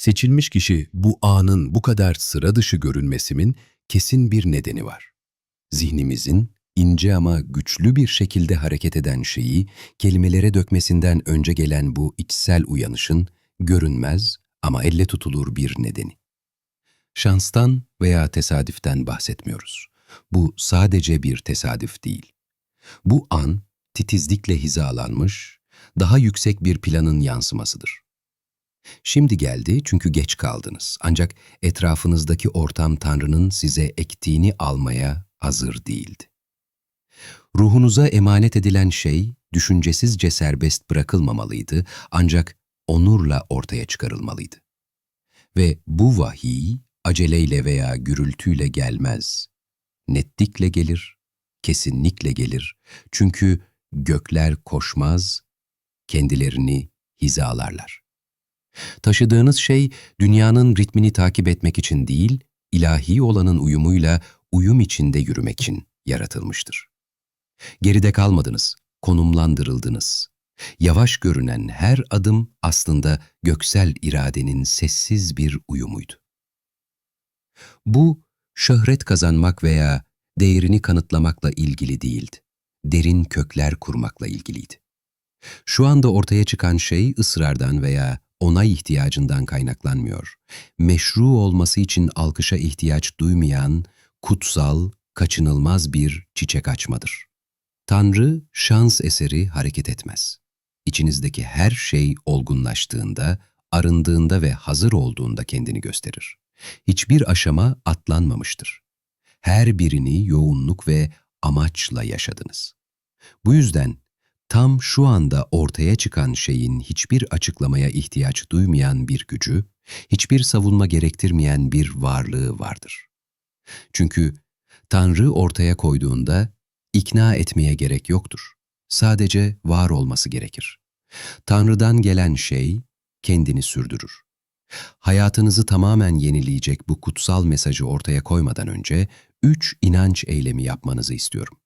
Seçilmiş kişi bu anın bu kadar sıra dışı görünmesimin kesin bir nedeni var. Zihnimizin ince ama güçlü bir şekilde hareket eden şeyi kelimelere dökmesinden önce gelen bu içsel uyanışın görünmez ama elle tutulur bir nedeni. Şanstan veya tesadüften bahsetmiyoruz. Bu sadece bir tesadüf değil. Bu an titizlikle hizalanmış, daha yüksek bir planın yansımasıdır. Şimdi geldi çünkü geç kaldınız. Ancak etrafınızdaki ortam Tanrı'nın size ektiğini almaya hazır değildi. Ruhunuza emanet edilen şey düşüncesizce serbest bırakılmamalıydı ancak onurla ortaya çıkarılmalıydı. Ve bu vahiy aceleyle veya gürültüyle gelmez. Netlikle gelir, kesinlikle gelir. Çünkü gökler koşmaz, kendilerini hizalarlar. Taşıdığınız şey dünyanın ritmini takip etmek için değil, ilahi olanın uyumuyla uyum içinde yürümek için yaratılmıştır. Geride kalmadınız, konumlandırıldınız. Yavaş görünen her adım aslında göksel iradenin sessiz bir uyumuydu. Bu, şöhret kazanmak veya değerini kanıtlamakla ilgili değildi. Derin kökler kurmakla ilgiliydi. Şu anda ortaya çıkan şey ısrardan veya onay ihtiyacından kaynaklanmıyor. Meşru olması için alkışa ihtiyaç duymayan, kutsal, kaçınılmaz bir çiçek açmadır. Tanrı şans eseri hareket etmez. İçinizdeki her şey olgunlaştığında, arındığında ve hazır olduğunda kendini gösterir. Hiçbir aşama atlanmamıştır. Her birini yoğunluk ve amaçla yaşadınız. Bu yüzden tam şu anda ortaya çıkan şeyin hiçbir açıklamaya ihtiyaç duymayan bir gücü, hiçbir savunma gerektirmeyen bir varlığı vardır. Çünkü Tanrı ortaya koyduğunda ikna etmeye gerek yoktur. Sadece var olması gerekir. Tanrı'dan gelen şey kendini sürdürür. Hayatınızı tamamen yenileyecek bu kutsal mesajı ortaya koymadan önce üç inanç eylemi yapmanızı istiyorum.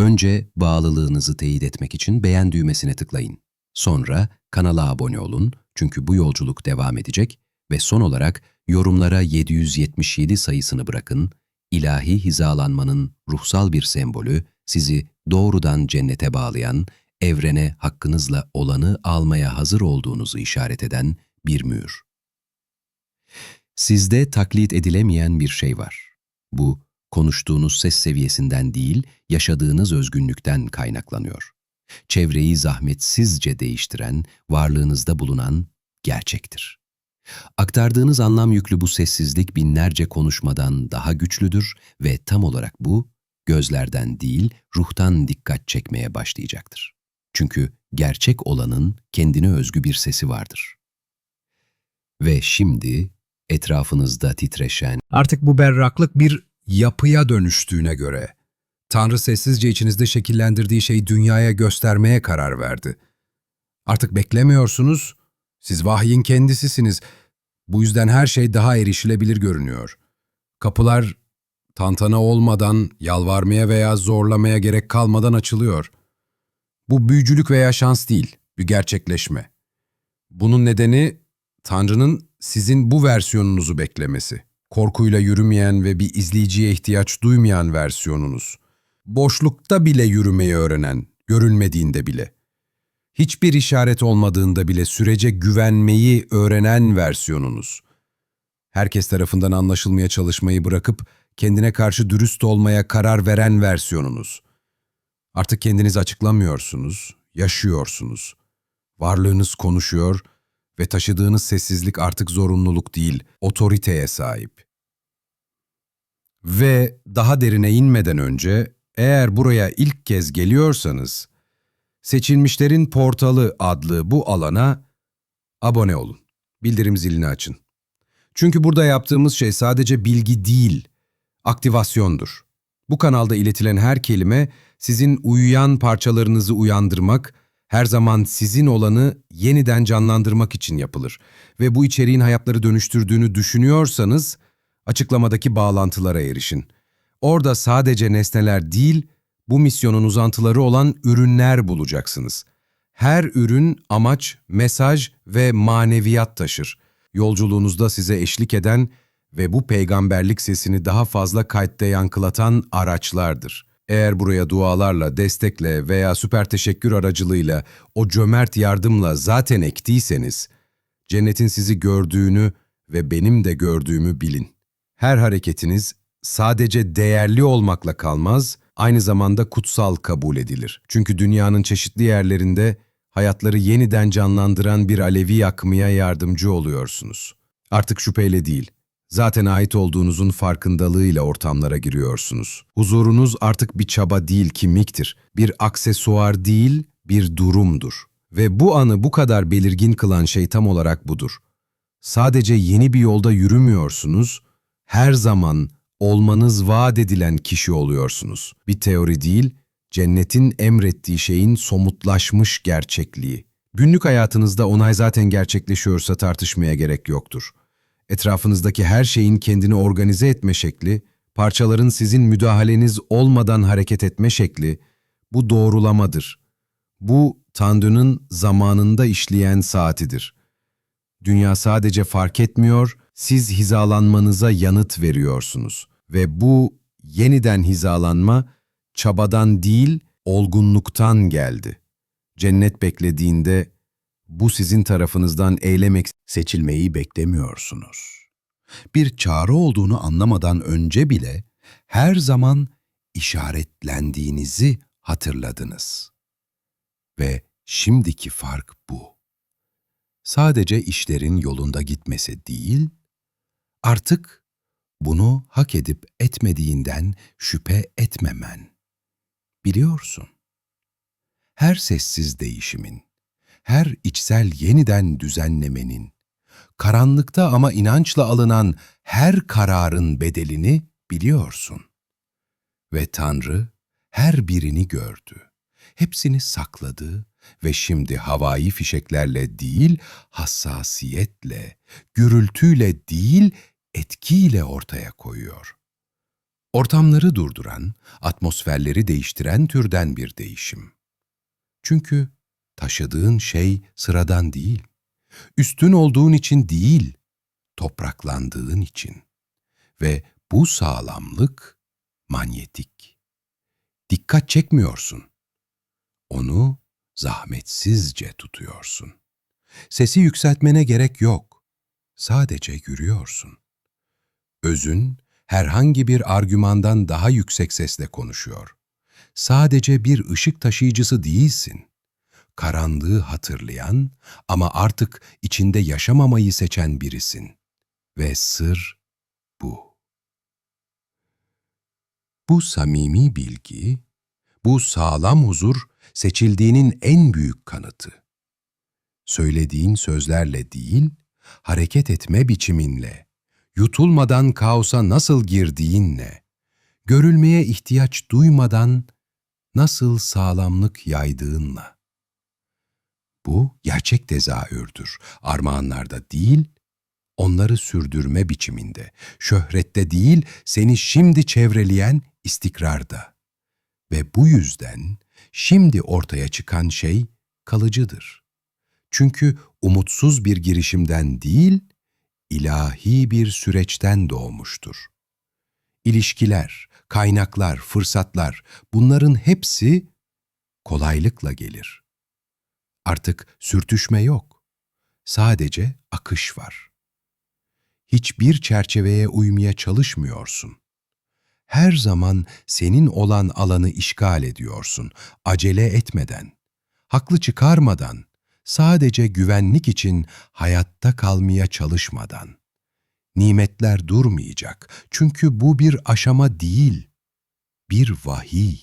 Önce bağlılığınızı teyit etmek için beğen düğmesine tıklayın. Sonra kanala abone olun çünkü bu yolculuk devam edecek ve son olarak yorumlara 777 sayısını bırakın. İlahi hizalanmanın ruhsal bir sembolü sizi doğrudan cennete bağlayan, evrene hakkınızla olanı almaya hazır olduğunuzu işaret eden bir mühür. Sizde taklit edilemeyen bir şey var. Bu, konuştuğunuz ses seviyesinden değil, yaşadığınız özgünlükten kaynaklanıyor. Çevreyi zahmetsizce değiştiren, varlığınızda bulunan gerçektir. Aktardığınız anlam yüklü bu sessizlik binlerce konuşmadan daha güçlüdür ve tam olarak bu, gözlerden değil, ruhtan dikkat çekmeye başlayacaktır. Çünkü gerçek olanın kendine özgü bir sesi vardır. Ve şimdi etrafınızda titreşen, Artık bu berraklık bir yapıya dönüştüğüne göre Tanrı sessizce içinizde şekillendirdiği şeyi dünyaya göstermeye karar verdi. Artık beklemiyorsunuz, siz vahyin kendisisiniz. Bu yüzden her şey daha erişilebilir görünüyor. Kapılar tantana olmadan, yalvarmaya veya zorlamaya gerek kalmadan açılıyor. Bu büyücülük veya şans değil, bir gerçekleşme. Bunun nedeni Tanrı'nın sizin bu versiyonunuzu beklemesi. Korkuyla yürümeyen ve bir izleyiciye ihtiyaç duymayan versiyonunuz. Boşlukta bile yürümeyi öğrenen, görülmediğinde bile. Hiçbir işaret olmadığında bile sürece güvenmeyi öğrenen versiyonunuz. Herkes tarafından anlaşılmaya çalışmayı bırakıp kendine karşı dürüst olmaya karar veren versiyonunuz. Artık kendinizi açıklamıyorsunuz, yaşıyorsunuz. Varlığınız konuşuyor ve taşıdığınız sessizlik artık zorunluluk değil, otoriteye sahip. Ve daha derine inmeden önce, eğer buraya ilk kez geliyorsanız, Seçilmişlerin Portalı adlı bu alana abone olun. Bildirim zilini açın. Çünkü burada yaptığımız şey sadece bilgi değil, aktivasyondur. Bu kanalda iletilen her kelime sizin uyuyan parçalarınızı uyandırmak, her zaman sizin olanı yeniden canlandırmak için yapılır. Ve bu içeriğin hayatları dönüştürdüğünü düşünüyorsanız açıklamadaki bağlantılara erişin. Orada sadece nesneler değil, bu misyonun uzantıları olan ürünler bulacaksınız. Her ürün amaç, mesaj ve maneviyat taşır. Yolculuğunuzda size eşlik eden ve bu peygamberlik sesini daha fazla kayıtta yankılatan araçlardır. Eğer buraya dualarla, destekle veya süper teşekkür aracılığıyla o cömert yardımla zaten ektiyseniz, cennetin sizi gördüğünü ve benim de gördüğümü bilin. Her hareketiniz sadece değerli olmakla kalmaz, aynı zamanda kutsal kabul edilir. Çünkü dünyanın çeşitli yerlerinde hayatları yeniden canlandıran bir alevi yakmaya yardımcı oluyorsunuz. Artık şüpheyle değil, zaten ait olduğunuzun farkındalığıyla ortamlara giriyorsunuz. Huzurunuz artık bir çaba değil kimliktir, bir aksesuar değil, bir durumdur. Ve bu anı bu kadar belirgin kılan şey tam olarak budur. Sadece yeni bir yolda yürümüyorsunuz, her zaman olmanız vaat edilen kişi oluyorsunuz. Bir teori değil, cennetin emrettiği şeyin somutlaşmış gerçekliği. Günlük hayatınızda onay zaten gerçekleşiyorsa tartışmaya gerek yoktur. Etrafınızdaki her şeyin kendini organize etme şekli, parçaların sizin müdahaleniz olmadan hareket etme şekli, bu doğrulamadır. Bu Tanrı'nın zamanında işleyen saatidir. Dünya sadece fark etmiyor, siz hizalanmanıza yanıt veriyorsunuz. Ve bu yeniden hizalanma çabadan değil, olgunluktan geldi. Cennet beklediğinde bu sizin tarafınızdan eylem seçilmeyi beklemiyorsunuz. Bir çağrı olduğunu anlamadan önce bile her zaman işaretlendiğinizi hatırladınız. Ve şimdiki fark bu. Sadece işlerin yolunda gitmesi değil, artık bunu hak edip etmediğinden şüphe etmemen. Biliyorsun. Her sessiz değişimin, her içsel yeniden düzenlemenin, karanlıkta ama inançla alınan her kararın bedelini biliyorsun. Ve Tanrı her birini gördü. Hepsini sakladı ve şimdi havai fişeklerle değil, hassasiyetle, gürültüyle değil, etkiyle ortaya koyuyor. Ortamları durduran, atmosferleri değiştiren türden bir değişim. Çünkü taşıdığın şey sıradan değil. Üstün olduğun için değil, topraklandığın için. Ve bu sağlamlık manyetik. Dikkat çekmiyorsun. Onu zahmetsizce tutuyorsun. Sesi yükseltmene gerek yok. Sadece yürüyorsun. Özün herhangi bir argümandan daha yüksek sesle konuşuyor. Sadece bir ışık taşıyıcısı değilsin. Karanlığı hatırlayan ama artık içinde yaşamamayı seçen birisin. Ve sır bu. Bu samimi bilgi, bu sağlam huzur seçildiğinin en büyük kanıtı. Söylediğin sözlerle değil, hareket etme biçiminle, yutulmadan kaosa nasıl girdiğinle, görülmeye ihtiyaç duymadan nasıl sağlamlık yaydığınla. Bu gerçek tezahürdür. Armağanlarda değil, onları sürdürme biçiminde, şöhrette değil, seni şimdi çevreleyen istikrarda. Ve bu yüzden şimdi ortaya çıkan şey kalıcıdır. Çünkü umutsuz bir girişimden değil, ilahi bir süreçten doğmuştur. İlişkiler, kaynaklar, fırsatlar bunların hepsi kolaylıkla gelir. Artık sürtüşme yok. Sadece akış var. Hiçbir çerçeveye uymaya çalışmıyorsun. Her zaman senin olan alanı işgal ediyorsun, acele etmeden, haklı çıkarmadan, sadece güvenlik için hayatta kalmaya çalışmadan. Nimetler durmayacak çünkü bu bir aşama değil, bir vahiy.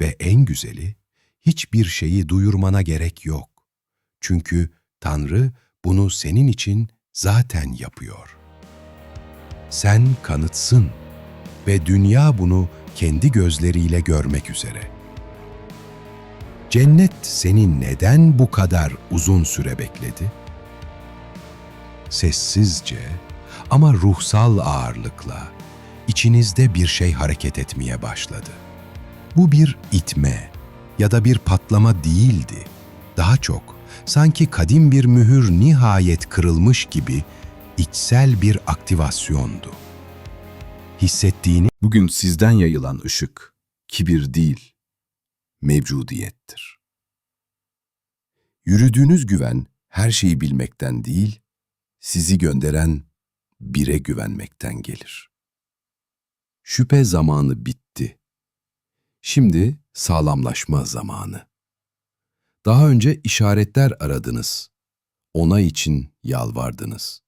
Ve en güzeli, hiçbir şeyi duyurmana gerek yok. Çünkü Tanrı bunu senin için zaten yapıyor. Sen kanıtsın ve dünya bunu kendi gözleriyle görmek üzere. Cennet seni neden bu kadar uzun süre bekledi? Sessizce ama ruhsal ağırlıkla içinizde bir şey hareket etmeye başladı. Bu bir itme ya da bir patlama değildi. Daha çok Sanki kadim bir mühür nihayet kırılmış gibi içsel bir aktivasyondu. Hissettiğini Bugün sizden yayılan ışık kibir değil, mevcudiyettir. Yürüdüğünüz güven her şeyi bilmekten değil, sizi gönderen bire güvenmekten gelir. Şüphe zamanı bitti. Şimdi sağlamlaşma zamanı. Daha önce işaretler aradınız. Ona için yalvardınız.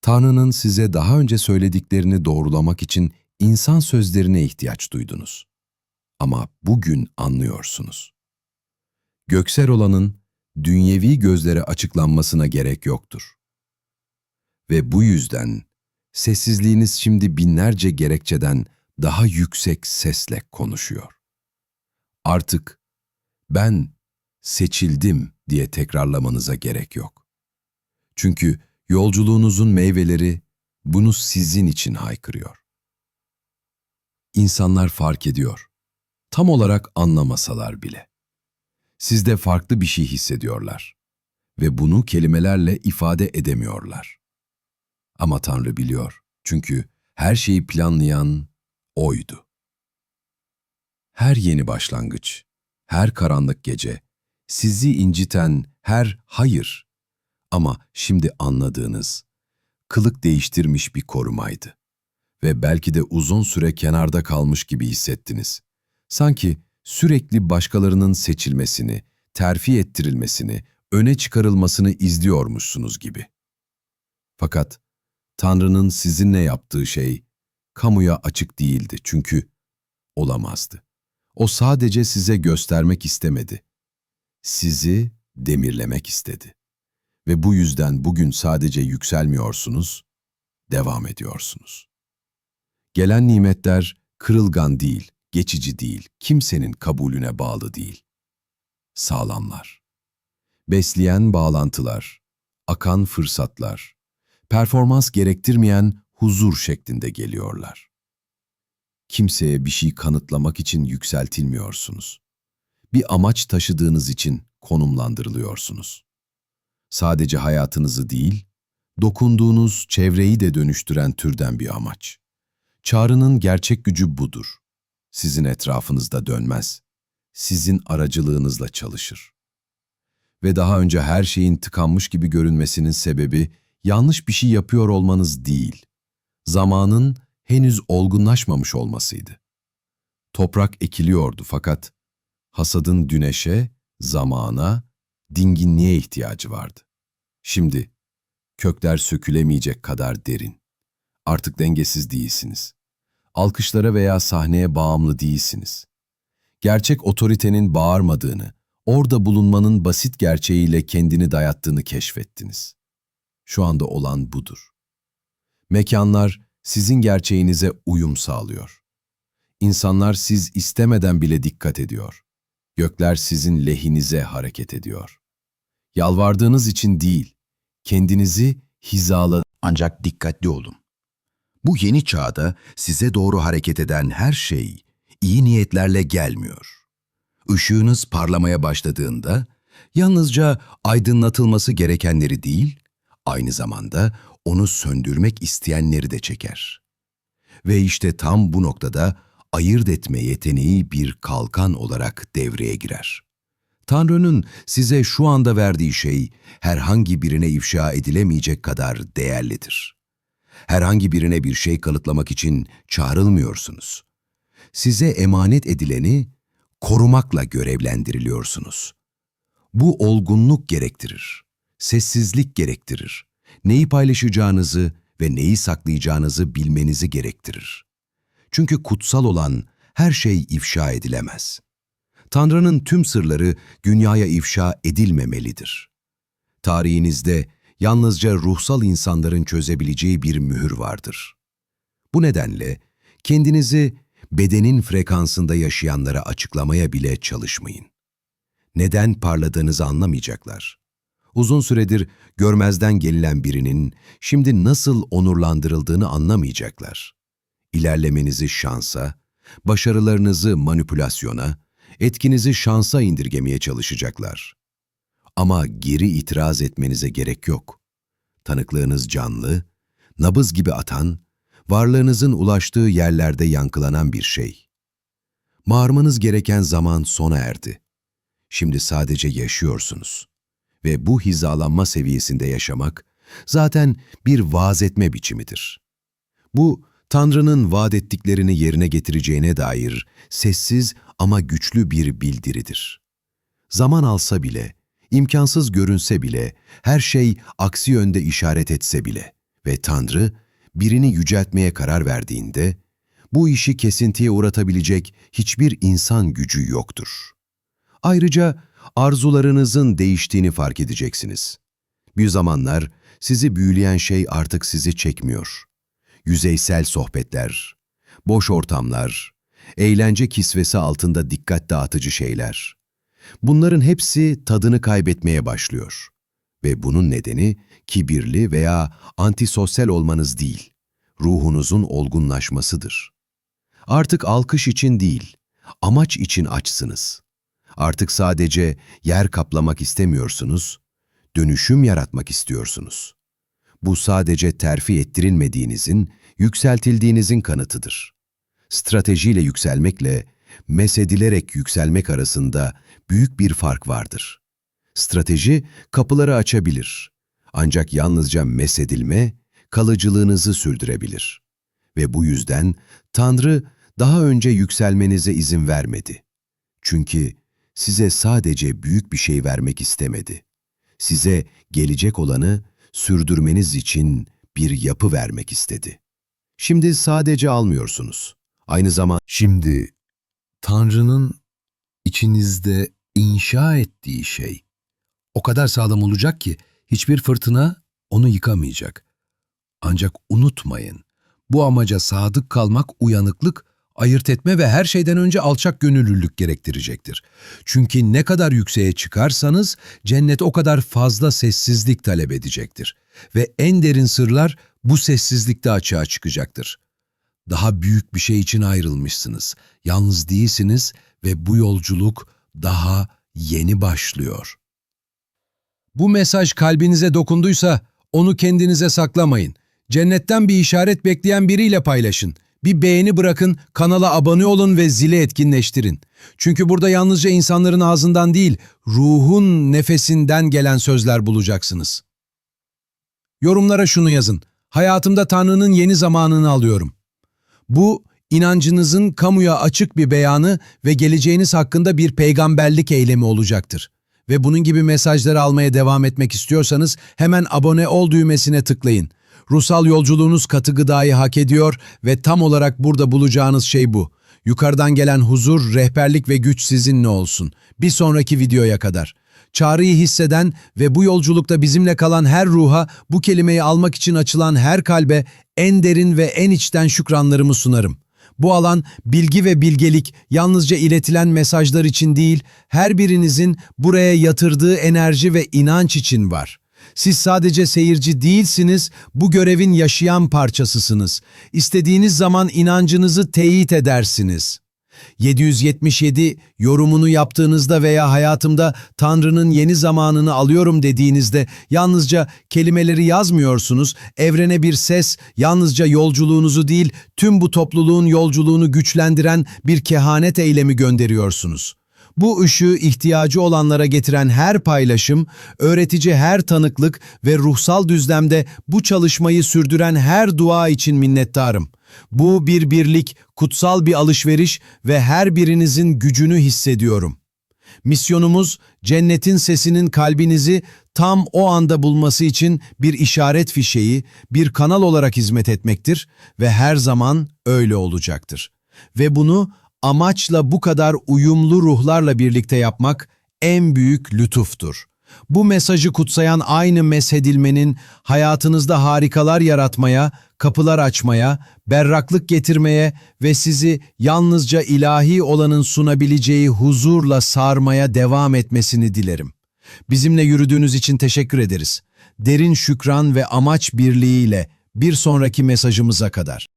Tanrı'nın size daha önce söylediklerini doğrulamak için insan sözlerine ihtiyaç duydunuz. Ama bugün anlıyorsunuz. Göksel olanın dünyevi gözlere açıklanmasına gerek yoktur. Ve bu yüzden sessizliğiniz şimdi binlerce gerekçeden daha yüksek sesle konuşuyor. Artık ben seçildim diye tekrarlamanıza gerek yok. Çünkü yolculuğunuzun meyveleri bunu sizin için haykırıyor. İnsanlar fark ediyor. Tam olarak anlamasalar bile. Sizde farklı bir şey hissediyorlar ve bunu kelimelerle ifade edemiyorlar. Ama Tanrı biliyor. Çünkü her şeyi planlayan O'ydu. Her yeni başlangıç, her karanlık gece, sizi inciten her hayır ama şimdi anladığınız, kılık değiştirmiş bir korumaydı. Ve belki de uzun süre kenarda kalmış gibi hissettiniz. Sanki sürekli başkalarının seçilmesini, terfi ettirilmesini, öne çıkarılmasını izliyormuşsunuz gibi. Fakat Tanrı'nın sizinle yaptığı şey kamuya açık değildi çünkü olamazdı. O sadece size göstermek istemedi. Sizi demirlemek istedi. Ve bu yüzden bugün sadece yükselmiyorsunuz, devam ediyorsunuz. Gelen nimetler kırılgan değil, geçici değil, kimsenin kabulüne bağlı değil. Sağlamlar. Besleyen bağlantılar, akan fırsatlar, performans gerektirmeyen huzur şeklinde geliyorlar. Kimseye bir şey kanıtlamak için yükseltilmiyorsunuz. Bir amaç taşıdığınız için konumlandırılıyorsunuz. Sadece hayatınızı değil, dokunduğunuz çevreyi de dönüştüren türden bir amaç. Çağrının gerçek gücü budur. Sizin etrafınızda dönmez. Sizin aracılığınızla çalışır. Ve daha önce her şeyin tıkanmış gibi görünmesinin sebebi yanlış bir şey yapıyor olmanız değil. Zamanın henüz olgunlaşmamış olmasıydı. Toprak ekiliyordu fakat hasadın güneşe, zamana, dinginliğe ihtiyacı vardı. Şimdi kökler sökülemeyecek kadar derin. Artık dengesiz değilsiniz. Alkışlara veya sahneye bağımlı değilsiniz. Gerçek otoritenin bağırmadığını, orada bulunmanın basit gerçeğiyle kendini dayattığını keşfettiniz. Şu anda olan budur. Mekanlar sizin gerçeğinize uyum sağlıyor. İnsanlar siz istemeden bile dikkat ediyor. Gökler sizin lehinize hareket ediyor. Yalvardığınız için değil, kendinizi hizala ancak dikkatli olun. Bu yeni çağda size doğru hareket eden her şey iyi niyetlerle gelmiyor. Işığınız parlamaya başladığında yalnızca aydınlatılması gerekenleri değil, aynı zamanda onu söndürmek isteyenleri de çeker. Ve işte tam bu noktada ayırt etme yeteneği bir kalkan olarak devreye girer. Tanrı'nın size şu anda verdiği şey herhangi birine ifşa edilemeyecek kadar değerlidir. Herhangi birine bir şey kanıtlamak için çağrılmıyorsunuz. Size emanet edileni korumakla görevlendiriliyorsunuz. Bu olgunluk gerektirir, sessizlik gerektirir, neyi paylaşacağınızı ve neyi saklayacağınızı bilmenizi gerektirir. Çünkü kutsal olan her şey ifşa edilemez. Tanrı'nın tüm sırları dünyaya ifşa edilmemelidir. Tarihinizde yalnızca ruhsal insanların çözebileceği bir mühür vardır. Bu nedenle kendinizi bedenin frekansında yaşayanlara açıklamaya bile çalışmayın. Neden parladığınızı anlamayacaklar. Uzun süredir görmezden gelinen birinin şimdi nasıl onurlandırıldığını anlamayacaklar. İlerlemenizi şansa, başarılarınızı manipülasyona, etkinizi şansa indirgemeye çalışacaklar. Ama geri itiraz etmenize gerek yok. Tanıklığınız canlı, nabız gibi atan, varlığınızın ulaştığı yerlerde yankılanan bir şey. Mağarmanız gereken zaman sona erdi. Şimdi sadece yaşıyorsunuz. Ve bu hizalanma seviyesinde yaşamak zaten bir vaaz etme biçimidir. Bu, Tanrı'nın vaat ettiklerini yerine getireceğine dair sessiz ama güçlü bir bildiridir. Zaman alsa bile, imkansız görünse bile, her şey aksi yönde işaret etse bile ve Tanrı birini yüceltmeye karar verdiğinde, bu işi kesintiye uğratabilecek hiçbir insan gücü yoktur. Ayrıca arzularınızın değiştiğini fark edeceksiniz. Bir zamanlar sizi büyüleyen şey artık sizi çekmiyor. Yüzeysel sohbetler, boş ortamlar, eğlence kisvesi altında dikkat dağıtıcı şeyler. Bunların hepsi tadını kaybetmeye başlıyor. Ve bunun nedeni kibirli veya antisosyal olmanız değil, ruhunuzun olgunlaşmasıdır. Artık alkış için değil, amaç için açsınız. Artık sadece yer kaplamak istemiyorsunuz, dönüşüm yaratmak istiyorsunuz. Bu sadece terfi ettirilmediğinizin, yükseltildiğinizin kanıtıdır. Stratejiyle yükselmekle mesedilerek yükselmek arasında büyük bir fark vardır. Strateji kapıları açabilir. Ancak yalnızca mesedilme kalıcılığınızı sürdürebilir. Ve bu yüzden Tanrı daha önce yükselmenize izin vermedi. Çünkü size sadece büyük bir şey vermek istemedi. Size gelecek olanı sürdürmeniz için bir yapı vermek istedi. Şimdi sadece almıyorsunuz. Aynı zaman Şimdi Tanrı'nın içinizde inşa ettiği şey o kadar sağlam olacak ki hiçbir fırtına onu yıkamayacak. Ancak unutmayın, bu amaca sadık kalmak uyanıklık, ayırt etme ve her şeyden önce alçak gönüllülük gerektirecektir. Çünkü ne kadar yükseğe çıkarsanız cennet o kadar fazla sessizlik talep edecektir. Ve en derin sırlar bu sessizlikte açığa çıkacaktır. Daha büyük bir şey için ayrılmışsınız. Yalnız değilsiniz ve bu yolculuk daha yeni başlıyor. Bu mesaj kalbinize dokunduysa onu kendinize saklamayın. Cennetten bir işaret bekleyen biriyle paylaşın. Bir beğeni bırakın, kanala abone olun ve zili etkinleştirin. Çünkü burada yalnızca insanların ağzından değil, ruhun nefesinden gelen sözler bulacaksınız. Yorumlara şunu yazın. Hayatımda Tanrı'nın yeni zamanını alıyorum. Bu, inancınızın kamuya açık bir beyanı ve geleceğiniz hakkında bir peygamberlik eylemi olacaktır. Ve bunun gibi mesajları almaya devam etmek istiyorsanız hemen abone ol düğmesine tıklayın. Ruhsal yolculuğunuz katı gıdayı hak ediyor ve tam olarak burada bulacağınız şey bu. Yukarıdan gelen huzur, rehberlik ve güç sizinle olsun. Bir sonraki videoya kadar. Çağrıyı hisseden ve bu yolculukta bizimle kalan her ruha, bu kelimeyi almak için açılan her kalbe en derin ve en içten şükranlarımı sunarım. Bu alan bilgi ve bilgelik yalnızca iletilen mesajlar için değil, her birinizin buraya yatırdığı enerji ve inanç için var. Siz sadece seyirci değilsiniz, bu görevin yaşayan parçasısınız. İstediğiniz zaman inancınızı teyit edersiniz. 777 yorumunu yaptığınızda veya hayatımda Tanrı'nın yeni zamanını alıyorum dediğinizde yalnızca kelimeleri yazmıyorsunuz, evrene bir ses, yalnızca yolculuğunuzu değil, tüm bu topluluğun yolculuğunu güçlendiren bir kehanet eylemi gönderiyorsunuz. Bu ışığı ihtiyacı olanlara getiren her paylaşım, öğretici her tanıklık ve ruhsal düzlemde bu çalışmayı sürdüren her dua için minnettarım. Bu bir birlik, kutsal bir alışveriş ve her birinizin gücünü hissediyorum. Misyonumuz cennetin sesinin kalbinizi tam o anda bulması için bir işaret fişeği, bir kanal olarak hizmet etmektir ve her zaman öyle olacaktır. Ve bunu amaçla bu kadar uyumlu ruhlarla birlikte yapmak en büyük lütuftur. Bu mesajı kutsayan aynı meshedilmenin hayatınızda harikalar yaratmaya, kapılar açmaya, berraklık getirmeye ve sizi yalnızca ilahi olanın sunabileceği huzurla sarmaya devam etmesini dilerim. Bizimle yürüdüğünüz için teşekkür ederiz. Derin şükran ve amaç birliğiyle bir sonraki mesajımıza kadar.